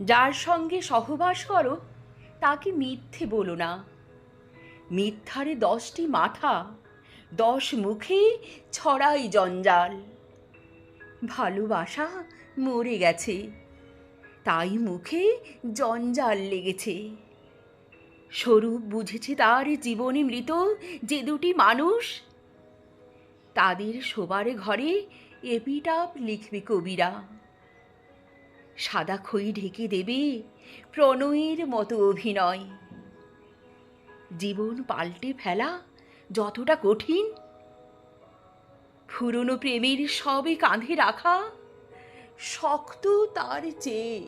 যার সঙ্গে সহবাস করো, তাকে মিথ্যে বলো না। মিথ্যারে দশটি মাথা, দশ মুখে ছড়াই জঞ্জাল। ভালোবাসা মরে গেছে, তাই মুখে জঞ্জাল লেগেছে। স্বরূপ বুঝেছে তার জীবনে মৃত যে দুটি মানুষ। তাদের শোবার ঘরে এপিটাপ লিখবে কবিরা। সাদা খই ঢেকে দেবে প্রণয়ের মতো অভিনয়। জীবন পাল্টে ফেলা যতটা কঠিন। পুরনো প্রেমের সবে কাঁধে রাখা শক্ত তার চেয়ে